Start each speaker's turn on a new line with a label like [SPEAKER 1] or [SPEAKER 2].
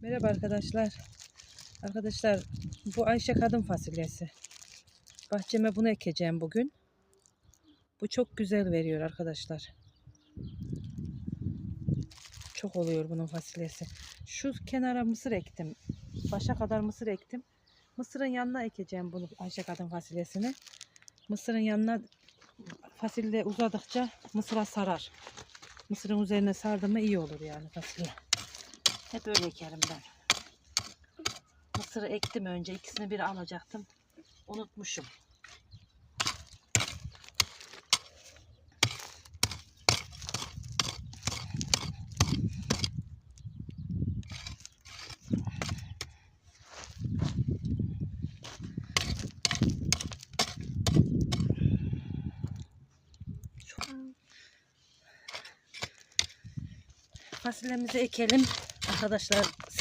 [SPEAKER 1] Merhaba arkadaşlar. Arkadaşlar bu Ayşe kadın fasulyesi. Bahçeme bunu ekeceğim bugün. Bu çok güzel veriyor arkadaşlar. Çok oluyor bunun fasulyesi. Şu kenara mısır ektim. Başa kadar mısır ektim. Mısırın yanına ekeceğim bunu Ayşe kadın fasulyesini. Mısırın yanına fasulye uzadıkça mısıra sarar. Mısırın üzerine sardı mı iyi olur yani fasulye. Hep öyle ekerim ben. Mısırı ektim önce. ikisini bir alacaktım. Unutmuşum. Fasulyemizi ekelim. Arkadaşlar